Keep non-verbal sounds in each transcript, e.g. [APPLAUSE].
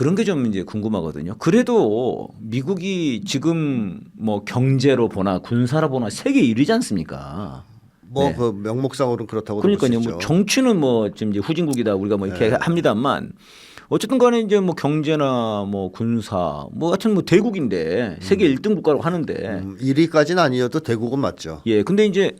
그런 게 좀 이제 궁금하거든요. 그래도 미국이 지금 뭐 경제로 보나 군사로 보나 세계 1위지 않습니까? 뭐 네. 그 명목상으로는 그렇다고 그러니까요. 뭐. 정치는 뭐 지금 이제 후진국이다 우리가 뭐 이렇게 네. 합니다만 어쨌든 간에 이제 뭐 경제나 뭐 군사 뭐 하여튼 뭐 대국인데 세계 1등 국가라고 하는데 음, 1위까지는 아니어도 대국은 맞죠. 예. 근데 이제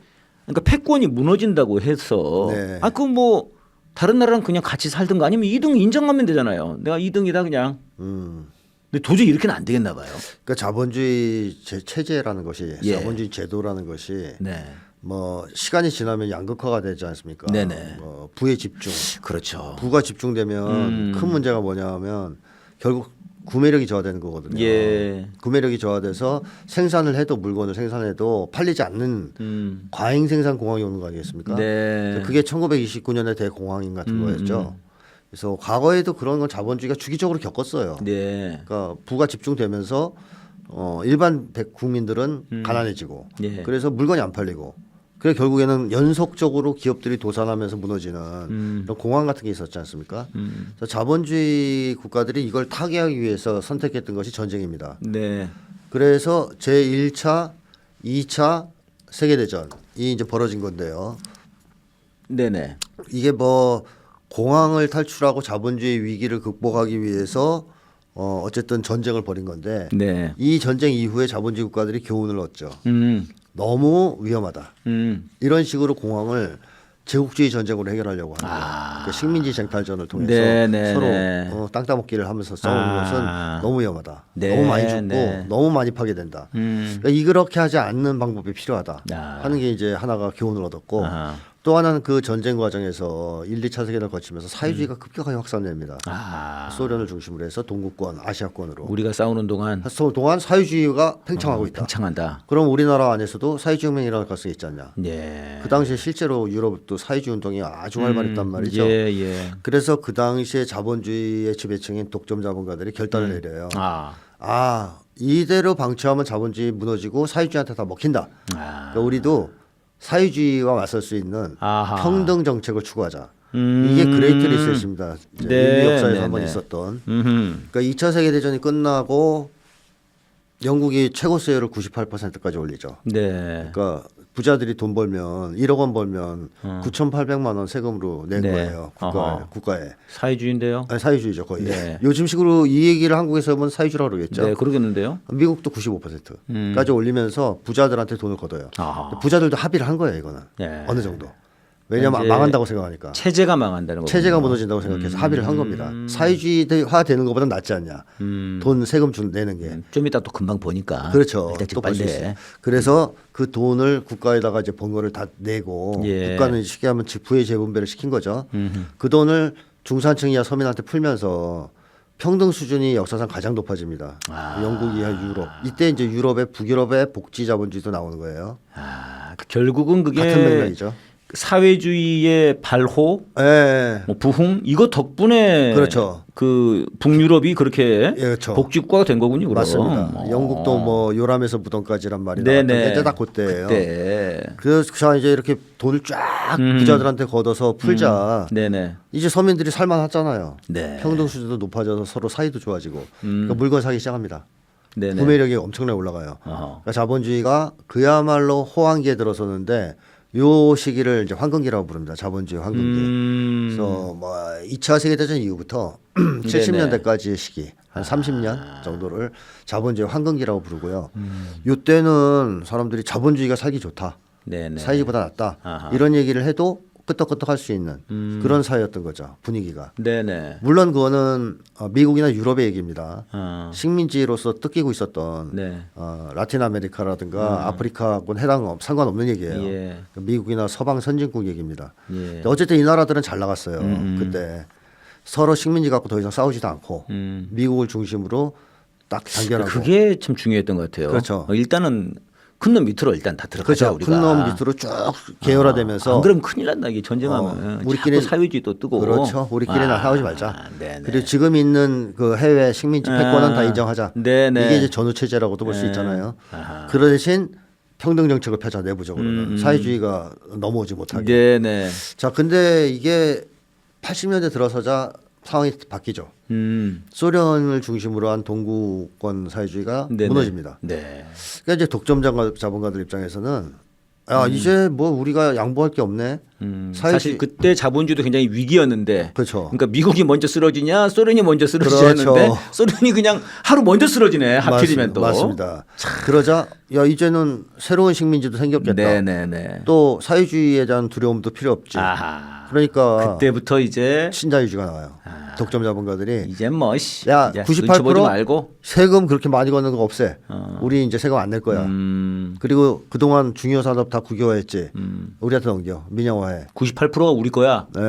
그러니까 패권이 무너진다고 해서 네. 아그뭐 다른 나라랑 그냥 같이 살든가 아니면 2등 인정하면 되잖아요. 내가 2등이다 그냥. 음. 근데 도저히 이렇게는 안 되겠나 봐요. 그러니까 자본주의 제, 체제라는 것이 예. 자본주의 제도라는 것이 네. 뭐 시간이 지나면 양극화가 되지 않습니까? 네네. 뭐 부의 집중, 그렇죠. 부가 집중되면 음. 큰 문제가 뭐냐면 결국 구매력이 저하되는 거거든요. 예. 구매력이 저하돼서 생산을 해도 물건을 생산해도 팔리지 않는 음. 과잉 생산 공황이 오는 거 아니겠습니까? 네. 그게 1929년의 대공황인 같은 음, 거였죠. 그래서 과거에도 그런 건 자본주의가 주기적으로 겪었어요. 네. 그러니까 부가 집중되면서 어, 일반 백 국민들은 가난해지고 음. 예. 그래서 물건이 안 팔리고 그래 결국에는 연속적으로 기업들이 도산하면서 무너지는 음. 공황 같은 게 있었지 않습니까? 그래서 자본주의 국가들이 이걸 타개하기 위해서 선택했던 것이 전쟁입니다. 네. 그래서 제 1차, 2차 세계 대전이 이제 벌어진 건데요. 네네. 이게 뭐 공황을 탈출하고 자본주의 위기를 극복하기 위해서 어 어쨌든 전쟁을 벌인 건데 네. 이 전쟁 이후에 자본주의 국가들이 교훈을 얻죠. 음. 너무 위험하다. 음. 이런 식으로 공황을 제국주의 전쟁으로 해결하려고 하는 거예요. 아. 그러니까 식민지 쟁탈전을 통해서 네, 네, 서로 네. 어, 땅 따먹기를 하면서 싸우는 아. 것은 너무 위험하다. 네, 너무 많이 죽고 네. 너무 많이 파괴된다. 음. 그러니까 이 그렇게 하지 않는 방법이 필요하다 아. 하는 게 이제 하나가 교훈을 얻었고 아하. 또 하나는 그 전쟁 과정에서 1, 2차 세계를 거치면서 사회주의가 급격하게 확산됩니다. 음. 아. 소련을 중심으로 해서 동구권, 아시아권으로. 우리가 싸우는 동안 그 동안 사회주의가 팽창하고 어, 있다. 팽창한다. 그럼 우리나라 안에서도 사회주의 혁명이 일어날 가능성이 있지 않냐. 예. 그 당시에 실제로 유럽도 사회주의 운동이 아주 활발했단 말이죠. 예, 예. 그래서 그 당시에 자본주의의 지배층인 독점 자본가들이 결단을 음. 내려요. 아. 아 이대로 방치하면 자본주의 무너지고 사회주의한테 다 먹힌다. 아. 그러니까 우리도 사회주의와 맞설 수 있는 아하. 평등 정책을 추구하자. 음. 이게 그레이트 리셋입니다. 네, 인류 역사에서 네, 한번 네. 있었던. 음. 그러니까 2차 세계 대전이 끝나고 영국이 최고 세율을 98%까지 올리죠. 네. 그러니까 부자들이 돈 벌면 1억 원 벌면 9,800만 원 세금으로 낸 어. 네. 거예요. 국가에. 어허. 국가에. 사회주의인데요. 아니, 사회주의죠 거의. 네. 요즘 식으로 이 얘기를 한국에서 하면 사회주의라고 그러겠죠. 네, 그러겠는데요. 미국도 95%까지 올리면서 부자들한테 돈을 걷어요. 음. 아하. 부자들도 합의를 한 거예요, 이거는. 네. 어느 정도. 왜냐하면 망한다고 생각하니까. 체제가 망한다는 거죠. 체제가 무너진다고 생각해서 합의를 한 겁니다. 사회주의화 되는 것보다 낫지 않냐. 돈 세금 주 내는 게. 좀 이따 또 금방 보니까. 그렇죠. 또 빨리. 그래서 그 돈을 국가에다가 이제 번 거를 다 내고 예. 국가는 쉽게 하면 부의 재분배를 시킨 거죠. 그 돈을 중산층 이하 서민한테 풀면서 평등 수준이 역사상 가장 높아집니다. 아. 영국 이하 유럽. 이때 이제 유럽의 북유럽의 복지 자본주의도 나오는 거예요. 아, 그 결국은 그게 같은 맥락이죠. 사회주의의 발호, 예. 뭐 부흥 이거 덕분에 그렇죠. 그 북유럽이 그렇게 예, 그렇죠. 복지국가가 된 거군요. 그럼. 맞습니다. 어. 영국도 뭐 요람에서 무덤까지란 말이 나왔던 네네. 게딱 그때예요. 그때. 그래서 자 이제 이렇게 돈을 쫙 부자들한테 걷어서 풀자. 네네. 이제 서민들이 살만하잖아요. 네. 평등 수준도 높아져서 서로 사이도 좋아지고 그러니까 물건 사기 시작합니다. 네네. 구매력이 엄청나게 올라가요. 그러니까 자본주의가 그야말로 호황기에 들어서는데 요 시기를 이제 황금기라고 부릅니다. 자본주의 황금기. 음. 그래서 뭐 2차 세계대전 이후부터 [CLEARS THROAT] 70년대까지의 시기 한 30년 정도를 자본주의 황금기라고 부르고요. 요때는 사람들이 자본주의가 살기 좋다. 네네. 사회주의보다 낫다. 아하. 이런 얘기를 해도 끄떡끄떡 할 수 있는 그런 사회였던 거죠. 분위기가. 네네. 물론 그거는 어, 미국이나 유럽의 얘기입니다. 어. 식민지로서 뜯기고 있었던 네. 어, 라틴 아메리카라든가 아프리카하고는 해당 없- 상관없는 얘기예요. 예. 미국이나 서방 선진국 얘기입니다. 예. 어쨌든 이 나라들은 잘 나갔어요. 그때 서로 식민지 갖고 더 이상 싸우지도 않고 음. 미국을 중심으로 딱 단결하고 그게 참 중요했던 것 같아요. 그렇죠. 어, 일단은 큰놈 밑으로 일단 다 들어가자 그렇죠. 우리가. 큰놈 밑으로 쭉 계열화되면서 안 그러면 큰일 난다 이게 전쟁하면 어, 우리끼리 우리끼리- 사회주의 또 뜨고 그렇죠. 우리끼리는 아, 싸우지 말자. 네네. 그리고 지금 있는 그 해외 식민지 패권은 다 아, 인정하자. 네네. 이게 이제 전후 체제라고도 볼수 네. 있잖아요. 아하. 음, 그 대신 평등 정책을 펴자 내부적으로는 사회주의가 넘어오지 못하게. 네네. 자, 근데 이게 80년대 들어서자 상황이 바뀌죠. 음. 소련을 중심으로 한 동구권 사회주의가 네네. 무너집니다. 네. 그러니까 이제 독점 자본- 자본가들 입장에서는 야 이제 뭐 우리가 양보할 게 없네. 음, 사회주의- 사실 그때 자본주의도 굉장히 위기였는데 그렇죠. 그러니까 미국이 먼저 쓰러지냐 소련이 먼저 쓰러지냐 그렇죠. 소련이 그냥 하루 먼저 쓰러지네 하필이면 또 맞습니다. 그러자 야 이제는 새로운 식민지도 생겼겠다. 네네네 또 사회주의에 대한 두려움도 필요 없지. 아하 그러니까 그때부터 이제 신자유주의가 나와요. 아. 독점 자본가들이 이제 뭐 씨, 야, 이제 98% 눈치 보지 말고 세금 그렇게 많이 걷는 거 없애. 우리 이제 세금 안 낼 거야. 어. 음, 그리고 그동안 중요 산업 다 국유화했지. 음. 우리한테 넘겨 민영화해. 98%가 우리 거야 네.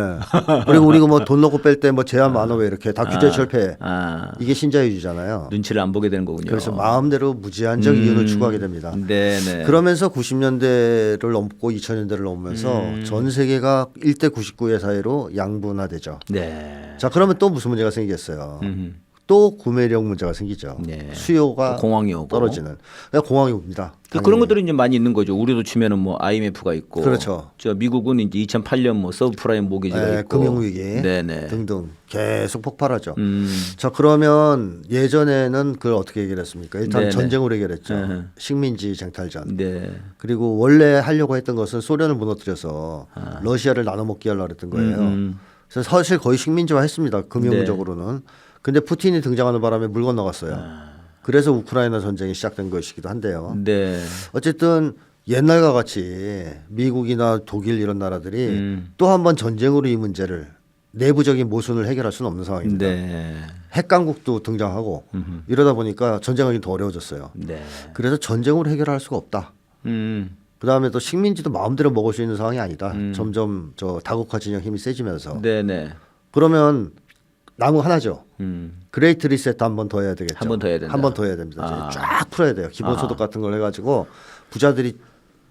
그리고 우리가 뭐 돈 넣고 뺄 때 뭐 제한 많아 왜 이렇게 다 규제 철폐해. 아 이게 신자유주의잖아요. 눈치를 안 보게 되는 거군요 그래서 마음대로 무제한적 이윤을 추구하게 됩니다. 네네 그러면서 90년대를 넘고 2000년대를 넘으면서 음. 전 세계가 1대 99의 사회로 양분화되죠. 네 자, 그러면 또 무슨 문제가 생기겠어요? 음. 또 구매력 문제가 생기죠. 네. 수요가 공황이 오고 떨어지는. 그러니까 공황이 옵니다. 그 그런 것들이 이제 많이 있는 거죠. 우리도 치면은 뭐 IMF가 있고, 그렇죠. 저 미국은 이제 2008년 뭐 서브프라임 모기지가 네, 있고, 금융위기 네네. 등등 계속 폭발하죠. 음, 자 그러면 예전에는 그걸 어떻게 해결했습니까? 일단 네네. 전쟁으로 해결했죠. 네. 식민지 쟁탈전. 네, 그리고 원래 하려고 했던 것은 소련을 무너뜨려서 러시아를 나눠 먹기 하려고 했던 거예요. 아. 음. 그래서 사실 거의 식민지화했습니다. 금융적으로는. 근데 푸틴이 등장하는 바람에 물 건너갔어요. 아. 그래서 우크라이나 전쟁이 시작된 것이기도 한데요. 네, 어쨌든 옛날과 같이 미국이나 독일 이런 나라들이 음. 또한 번 전쟁으로 이 문제를 내부적인 모순을 해결할 수는 없는 상황입니다. 네, 핵 강국도 등장하고 이러다 보니까 전쟁하기 더 어려워졌어요. 네, 그래서 전쟁으로 해결할 수가 없다. 음, 그 다음에 또 식민지도 마음대로 먹을 수 있는 상황이 아니다. 점점 저 다국화 진영 힘이 세지면서 네, 네, 그러면 남은 하나죠. 음, 그레이트 리셋 한번 더 해야 되겠죠. 한 번 더 해야 된다. 한 번 더 해야 됩니다. 아. 쫙 풀어야 돼요. 기본소득 같은 걸 해가지고 부자들이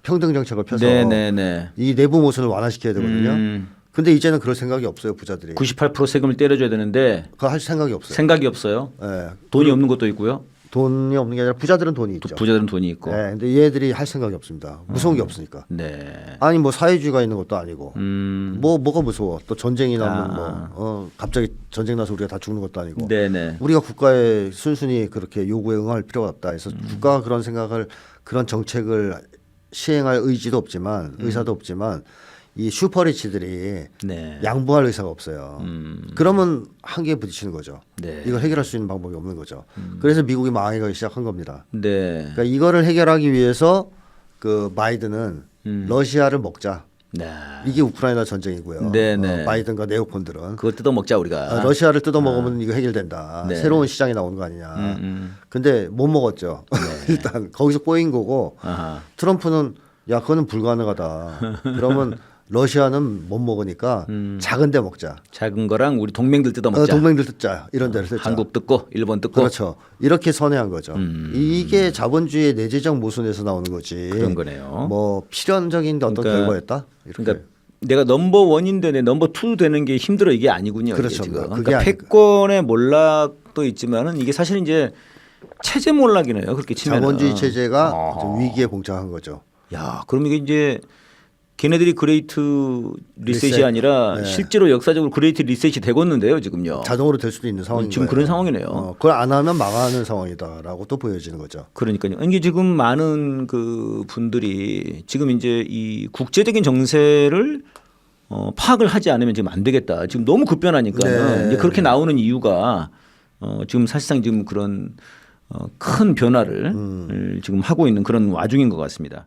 평등 정책을 펴서 네, 네, 네. 이 내부 모순을 완화시켜야 되거든요. 음, 근데 이제는 그럴 생각이 없어요 부자들이. 98% 세금을 때려줘야 되는데 그거 할 생각이 없어요. 생각이 없어요. 예. 돈이 없는 것도 있고요. 돈이 없는 게 아니라 부자들은 돈이 있죠. 부자들은 돈이 있고. 네, 근데 얘들이 할 생각이 없습니다. 무서운 게 없으니까. 네, 아니 뭐 사회주의가 있는 것도 아니고. 음, 뭐 뭐가 무서워? 또 전쟁이 나면 아. 뭐 어, 갑자기 전쟁 나서 우리가 다 죽는 것도 아니고. 네, 네, 우리가 국가에 순순히 그렇게 요구에 응할 필요가 없다. 그래서 음. 국가가 그런 생각을 그런 정책을 시행할 의지도 없지만 음. 의사도 없지만 이 슈퍼리치들이 네, 양보할 의사가 없어요. 음, 그러면 한계에 부딪히는 거죠. 네, 이걸 해결할 수 있는 방법이 없는 거죠. 그래서 미국이 망해가기 시작한 겁니다. 네, 그러니까 이거를 해결하기 위해서 그 바이든은 음. 러시아를 먹자. 네. 이게 우크라이나 전쟁이고요. 네 네. 어, 바이든과 네오콘들은 그거 뜯어 먹자 우리가. 아, 러시아를 뜯어 먹으면 이거 해결된다. 네. 새로운 시장이 나오는 거 아니냐. 음, 음. 근데 못 먹었죠. [LAUGHS] 일단 거기서 꼬인 거고 아하. 트럼프는 야 그거는 불가능하다. 그러면 [LAUGHS] 러시아는 못 먹으니까 음. 작은 데 먹자. 작은 거랑 우리 동맹들 뜯어 어, 먹자. 동맹들 뜯자. 이런 데를 뜯자. 한국 뜯고 일본 뜯고 그렇죠. 이렇게 선회한 거죠. 음. 이게 자본주의의 내재적 모순에서 나오는 거지. 그런 거네요. 뭐 필연적인 어떤 그러니까- 결과였다. 이렇게. 그러니까 내가 넘버 원인데 내 넘버 투 되는 게 힘들어 이게 아니군요. 그렇죠. 이게 지금. 그러니까. 패권의 몰락도 있지만은 이게 사실 이제 체제 몰락이네요. 그렇게 치면 자본주의 체제가 어. 좀 위기에 봉착한 거죠. 야, 그럼 이게 이제 걔네들이 그레이트 리셋이 리셋. 아니라 네. 실제로 역사적으로 그레이트 리셋이 되겠는데요, 지금요. 자동으로 될 수도 있는 상황인 어. 지금. 그런 상황이네요. 어, 그걸 안 하면 망하는 상황이다라고 또 보여지는 거죠. 그러니까요. 이게 지금 많은 그 분들이 지금 이제 이 국제적인 정세를 어, 파악을 하지 않으면 지금 안 되겠다. 지금 너무 급변하니까 네. 그렇게 나오는 이유가 어, 지금 사실상 지금 그런 어, 큰 변화를 음. 지금 하고 있는 그런 와중인 것 같습니다.